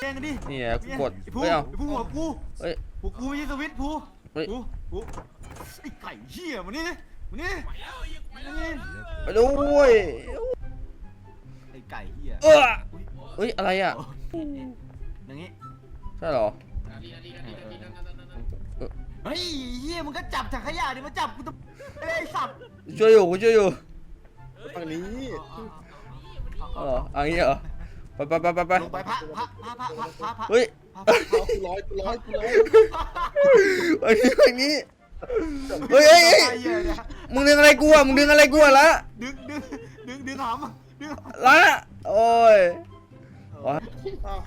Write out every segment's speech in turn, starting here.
แย่งกันดินี่ไงกูกดไอ้ผู้เฮ้ยเอา ไอ้ผู้หัวกูเฮ้ยหัวกูไม่ใช่สวิตช์ผู้เฮ้ย ผู้ผู้ไอ้ไก่เหี้ยมันนี่มันนี่มันนี่ไปด้วยไอ้ไก่เหี้ยเออเฮ้ยอะไรอะอย่างงี้ใช่เหรอเฮ้ยเหี้ยมึงก็จับถังขยะดิมาจับกูต้องไอ้สัตว์ช่วยอยู่กูช่วยอยู่ฝั่งนี้เอาเหรอเอันนี้เหรอ ไปไปไปไปไปลงไปพระพระพระพระพระพระพระเฮ้ยพระเอากูร้อยกูร้อยกูร้อยอันนี้อันนี้เฮ้ยเฮ้ยเฮ้ยไอ้เหี้ยเนี่ยมึงดึงอะไรกูอะมึงดึงอะไรกูอะละดึงดึงดึงดึงหามดึงละโอ้ยอ๋ออ้าว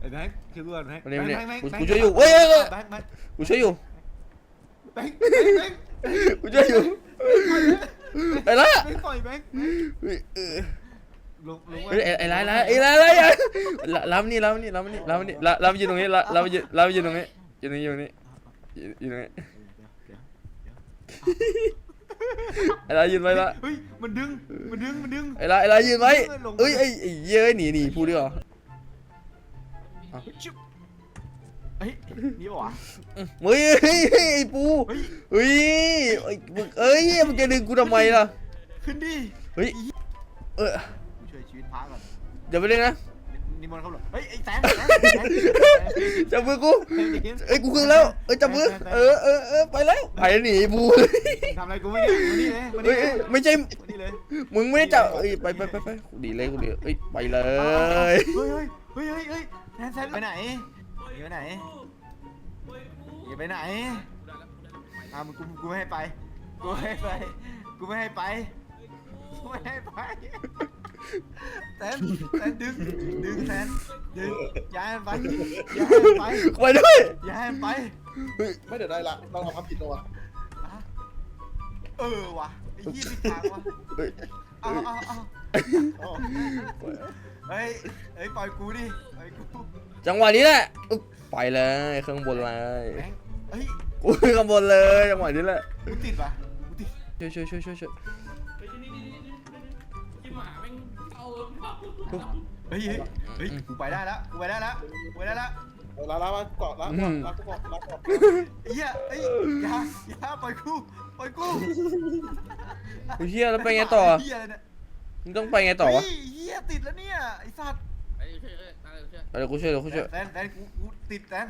ไอ้แบงค์คือกูก่อนแบงค์มานี่มานี่แบงค์แบงค์กูแบงค์กูช่วยอยู่เฮ้ยเฮ้ยเฮ้ยแบงค์แบงค์กูช่วยอยู่แบงค์แบงค์แบงค์กูช่วยอยู่ไอ้ละแบงค์ปล่อยแบงค์ เออ ลงลงเฮ้ยไอ้ไอ้ไรไรไอ้ไรไรไอ้ละลำนี่ลำนี่ลำนี่ลำนี่ละลำยืนตรงนี้ละลำยืนลำยืนตรงนี้ยืนตรงนี้ยืนตรงนี้ยืนตรงนี้ไอ้ไรยืนไว้ละเฮ้ยมันดึงมันดึงมันดึงไอ้ไรไอ้ไรยืนไว้เอ้ยไอ้ไอ้เย้ยหนีหนีพูดดีกว่าชิบเฮ้ยนี่ปะวะเฮ้ยเฮ้ยเฮ้ยไอ้ปูเฮ้ยเฮ้ยไอ้มึงเอ้ยมึงจะดึงกูทำไมล่ะขึ้นดิเฮ้ยเออกู ชีวิตพระก่อนเดี๋ยวไปเล่นะนิมนต์เขาหรอเฮ้ยไอ้แสนจับมือกูเอ้ยกูขึ้นแล้วเอ้ยจับมือเออเออเออไปแล้วไปหนีปูเลยทำอะไรกูไม่ได้มานี่เลยมานี่เอ้ยไม่ใช่มานี่เลยมึงไม่ได้จับเอ้ยไปไปไปไปดีเลยกูดีเอ้ยไปเลยเฮ้ยเฮ้ยเฮ้ยเฮ้ยแทนแทนไปไหนไปไหนอย่าไปไหนอะมึงกูกูไม่ให้ไปกูไม่ให้ไปกูไม่ให้ไปกูไม่ให้ไป แทนแทนดึงดึงแทนดึงย้ายมันไปย้ายมันไปไปด้วยย้ายมันไปไม่เดี๋ยวได้ละเราเอาความผิดตัวอะเออว่ะไอ้ยี่สิบทางว่ะเฮ้ยเอาเอาเอาอ๋อเฮ้ยเฮ้ยปล่อยกูดิปล่อยกูจังหวะนี้แหละอึ๊บไปเลยข้างบนเลยแบงค์เฮ้ยกูขึ้นข้างบนเลยจังหวะนี้แหละกูติดปะกูติดช่วยช่วยช่วยช่วยช่วย เฮ้ยเฮ้ยเฮ้ยกูไปได้แล้วกูไปได้แล้วกูไปได้แล้วเอาลาลามาเกาะลาเกาะลาเกาะลาเกาะไอ้เหี้ยเฮ้ยอย่าอย่าปล่อยกูปล่อยกูกูเฮียแล้วไปไงต่อเหี้ยอะไรเนี่ยมึงต้องไปไงต่อวะเฮ้ยเหี้ยติดแล้วเนี่ยไอ้สัตว์เดี๋ยวกูช่วยเดี๋ยวกูช่วยแตนแตนกูกูติดแตน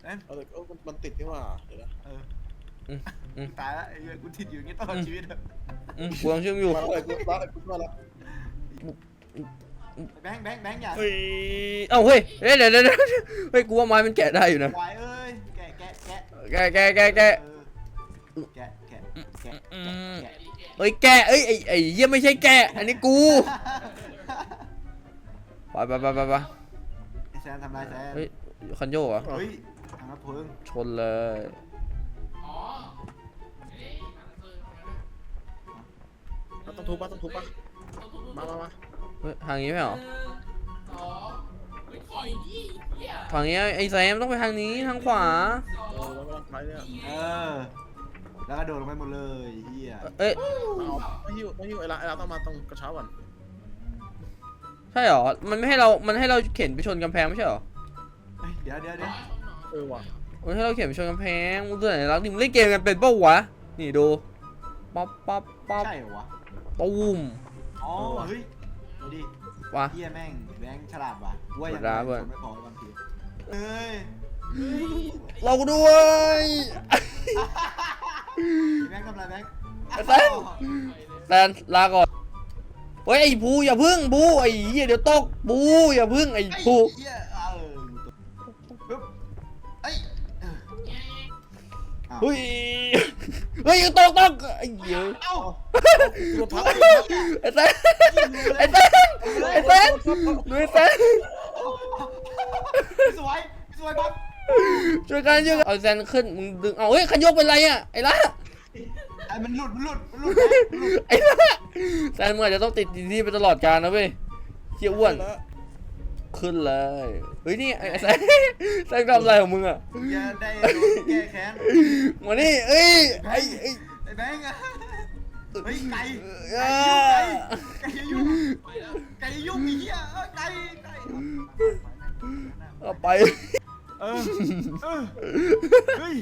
แตนเอาเลยเอามันติดนี่หว่าเดี๋ยวนะเอออืมอืมตายแล้วไอ้เหี้ยกูติดอยู่อย่างงี้ตลอดชีวิตอะอืมกูยังเชื่อมอยู่มาแล้วกูมาแล้วกูมาแล้ว แบงค์แบงค์แบงค์อย่าเฮ้ยเอ้าเฮ้ยเฮ้ยเดี๋ยวเดี๋ยวเดี๋ยวเฮ้ยกูว่าไม้มันแกะได้อยู่นะควายเอ้ยแกะแกะแกะแกะแกะแกะแกะเออแกะแกะแกะอืมแกะเฮ้ยแกะเอ้ยไอ้ไอ้เหี้ยไม่ใช่แกะอันนี้กูไปไปไปไปไปไอ้แซนทำไรแซนเฮ้ยคันโยกเหรอเฮ้ยทางกระเพิงชนเลยเราต้องทุบป่ะต้องทุบป่ะมามามา เฮ้ยทางนี้ไม่เหรอทางนี้ไอ้แซมต้องไปทางนี้ทางขวา เออเรากำลังไปเนี่ยเออ แล้วก็โดดลงไปหมดเลยเฮียเอ้ยเอาไม่หิ้วไม่หิ้วไอ้ลาไอ้ลาต้องมาตรงกระเช้าก่อนใช่เหรอ มันไม่ให้เรา มันให้เราเข็นไปชนกำแพงไม่ใช่เหรอ เฮ้ยเดี๋ยวเดี๋ยวเดี๋ยวเออว่ะมันให้เราเข็นไปชนกำแพงมึงตัวไหนรักนี่มึงเล่นเกมกันเป็นเป้าวะ นี่ดู ป๊อปป๊อปป๊อปใช่เหรอวะ ตูมอ๋อเฮ้ย ดูดิวะ เฮียแม่งแบงค์ฉลาดว่ะว่ายังฉลาดไงเว้ย คนไม่พอบางทีเอ้ยเราด้วย แบงค์ทำอะไรแบงค์ไอ้แซนแซนลาก่อนเฮ้ยไอ้ภูอย่าพึ่งภูไอ้เหี้ยเดี๋ยวตกภูอย่าพึ่งไอ้ไอ้ภูเฮียเออปึ๊บเอ้ยเอออ้าวเฮ้ยเฮ้ยตกตกไอ้เหี้ยเอ้าโดนทับไอ้แซนไอ้แซนไอ้ แซนดูไอ้แซนสวยสวยปั๊บช่วยกันช่วยกันเอาแซนขึ้นมึงดึงเอาเฮ้ยขันยกเป็นไรอะไอ้ละไอ้มันหลุดมันหลุดมันหลุดแบงค์มันหลุดไอ้ละแซนมึงอาจจะต้องติดที่นี่ไปตลอดกาลนะเว้ยเชี่ยอ้วนแล้วขึ้นเลยเฮ้ยนี่ไอ้แซนแซนทำอะไรของมึงอะอย่าได้โดนแก้แค้นมานี่เอ้ยไอ้ไอ้ไอ้แบงค์อะ เฮ้ยไก่เอไก่ยุ่งไก่ไก่ยุ่งไก่ยุ่งไอ้เหี้ยเออไก่ไก่เอาไปเออเออเฮ้ย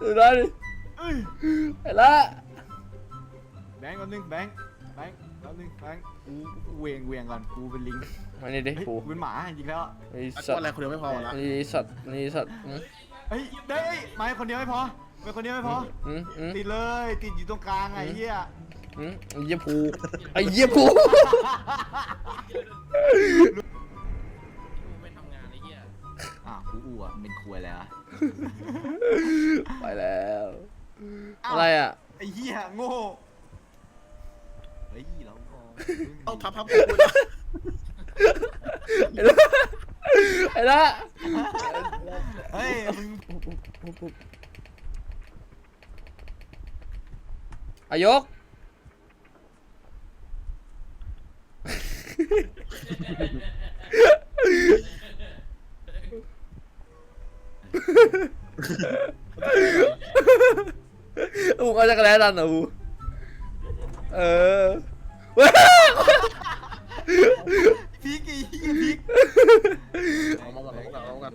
ดูได้ดิเอ้ยไอ้ละแบงค์แป๊บนึงแบงค์แบงค์แป๊บนึงแบงค์กูกูเวียงเวียงก่อนกูเป็นลิงมานี่ดิเฮ้ยปูกูเป็นหมาจริงๆแล้วไอ้อะสัก็ตอะไรว์คนเดียวไม่พอละไอ้สัตว์ไอ้สัตว์อืมเฮ้ยได้เอ้ยมาคนเดียวไม่พอ มาคนเดียวไม่พออืมอืมติดเลยติดอยู่ตรงกลางไอ้เหี้ยอืมไอ้เหี้ยผูไอ้เหี้ยผูไม่ทำงานไอ้เหี้ยอะกูอ้วเป็นควยแล้วไปแล้ว อะไรอะไอ้เหี้ยโง่เฮ้ยเราก็ต้องพับพับกับกูนะไอ้ละไอ้ละเฮ้ยมึง อายก อูก็จะกระแลดันเหรออูเออพีกไอ้เหี้ยพีกเอามาก่อนเอามาก่อนเอามาก่อน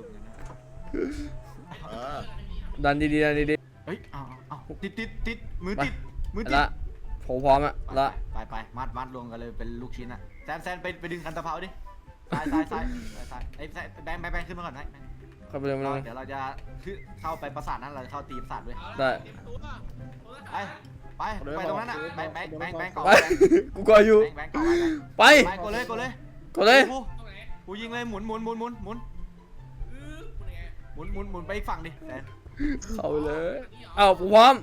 เออดันดีๆดันดีเฮ้ยเอาเอาเอาติดติดติดมือติด มือๆติดละผมพร้อมอะละไปไปมัดมัดรวมกันเลยเป็นลูกชิ้นอะแซนแซนไปไปดึงคันตะเภาดิซ้ายซ้ายซ้ายซ้ายซ้ายไอ้แซนแบงค์แบงค์แบงค์ขึ้นมาก่อนนะแบงค์เข้าไปเลยมาเลยเดี๋ยวเราจะขึ้นเข้าไปปราสาทนั้นเราจะเข้าตีปราสาทด้วยได้ไปไปไปตรงนั้นอะแบงค์แบงค์แบงค์แบงค์เกาะไป ไว้แบงค์กูก็อยู่ แบงค์แบงค์เกาะไว้แบงค์ ไป ไปกดเลยกดเลยก็เลย กูกูยิงเลยหมุนหมุนหมุนหมุนหมุนอื้อมึงไงหมุนหมุนหมุนไปอีกฝั่งดิแซนเข้าไปเลย เอ้าผมพร้อม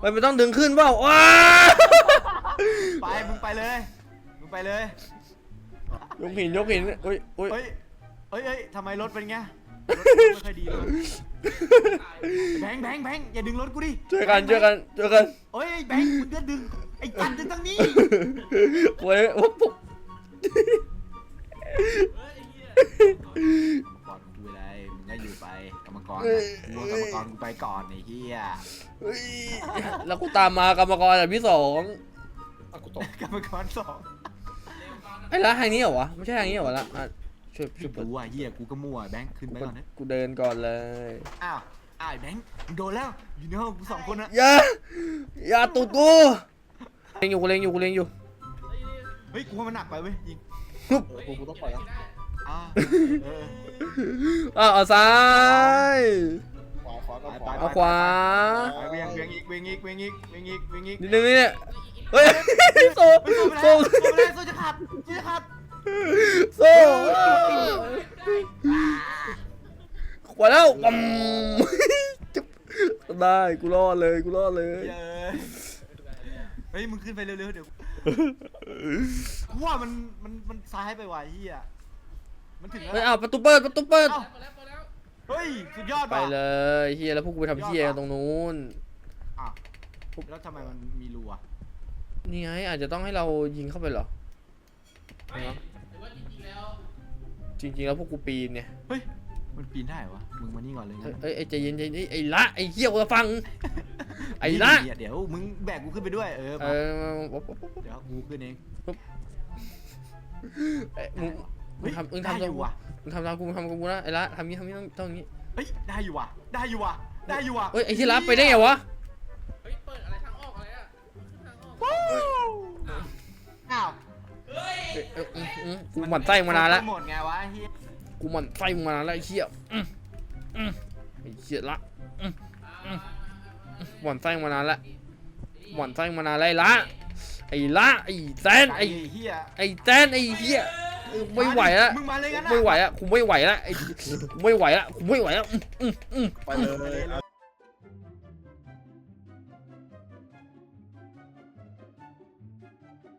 ไปไม่ต้องดึงขึ้นเปล่าว้าไปมึงไปเลยมึงไปเลยยกหินยกหินอุ้ยอุ้ยเฮ้ยเฮ้ยเฮ้ยทำไมรถเป็นไงรถไม่ค่อยดีเลยแบงค์แบงค์แบงค์อย่าดึงรถกูดิช่วยกันช่วยกันช่วยกันเฮ้ยแบงค์มึงก็ดึงไอ้จันดึงทางนี้โอ้ยโอ้ปุ๊บ กรรมกรกูว่ากรรมกรกูไปก่อนไอ้เหี้ยเฮ้ยแล้วกูตามมากรรมกรแบบที่สองอะกูตกกรรมกรสองไอ้ละทางนี้เหรอวะไม่ใช่ทางนี้เหรอวะละอะช่วยช่วยเปิดกูอะเหี้ยกูก็มั่วแบงค์ขึ้นไปกูก่อนนะกูเดินก่อนเลยอ้าวอ้าวไอ้แบงค์มึงโดนแล้วอยู่ในห้องกูสองคนนะอย่าอย่าตุดกูเล็งอยู่กูเล็งอยู่กูเล็งอยู่เฮ้ยกูว่ามันหนักไปเว้ยยิงฮึบเออกูกูต้องปล่อยแล้ว อ่าเอออ้าวเอาซ้าย ขวาขวากับขไปวาเอาขวา ไปเวียงเวียงอีกเวียงอีกเวียงอีกเวียงอีกเวียงอีกนิดนึงนี่เนี่ยเฮ้ยโซ่ไม่สู้ไม่โซ่ได้สู้ไม่ได้สู้จะขาดสู้จะขาดโซ่ขวาแล้วอืมจุ๊บได้กูรอดเลยกูรอดเลย เย้ยเฮ้ยมึงขึ้นไปเร็วๆเดี๋ยวกูว่ามันมันมันซ้ายไปว่ะไอ้เฮีย มันถึงแล้วเฮ้ยเอาประตูเปิดประตูเปิดเอ้าหมดแล้วหมดแล้วเฮ้ยสุดยอดไปว่ะ เลยเฮียแล้วพวกกูไปทำเฮียกันตรงนู้น อะแล้วทำไมมันมีรูอะนี่ไงอาจจะต้องให้เรายิงเข้าไปเหรอไม่หรือว่าจริงๆแล้วจริงๆแล้วพวกกูปีนเนี่ย เฮ้ย มันปีนได้เหรอวะ มึงมานี่ก่อนเลยเอ้ยนะเอ้ยเอ้ยใจเย็นใจเย็นไอ้ละไอ้เหี้ยกูจะฟัง ไอ้ละ เดี๋ยวเดี๋ยวมึงแบกกูขึ้นไปด้วย เออเอมาอเดี๋ยวกูขึ้นเองเอ้ยมึง มึเฮ้งยทำมึงได้ทำอตามยู่กูว่ะมึงทำตามกูมึงทำตามกูนะไอ้ละทำนี้ทำนี้ต้องต้องอย่างนี้เฮ้ยได้อยู่ว่ะได้อยู่ว่ะได้อยู่ว่ะเฮ้ยไอ้ที่ละไปได้ไงวะเฮ้ย เปิดอะไรทางออกอะไรอะทางออกอ้าวเฮ้ย เอ้ยเอ้ยอืมอืมกูหมั่นไส้มานานแล้วหมดไงวะเฮียกูหมั่นไส้มึงมานานแล้วไอ้เหี้ยอืมอืมไอ้เหี้ยละอืมอืมหมั่นไส้มึงมานานแล้วหมั่นไส้มึงมานานแล้วไอ้ละไอ้ละไอ้แซนไอ้ไอ้เฮียไอ้แซนไอ้เหี้ยเออ ไม่ไหวแล้วมึงมาเลยงั้นไม่ไหวอะกูไม่ไหวแล้วไอ้กูไม่ไหวแล้วกูไม่ไหวแล้วอืมอืมอืมไปเลยเอา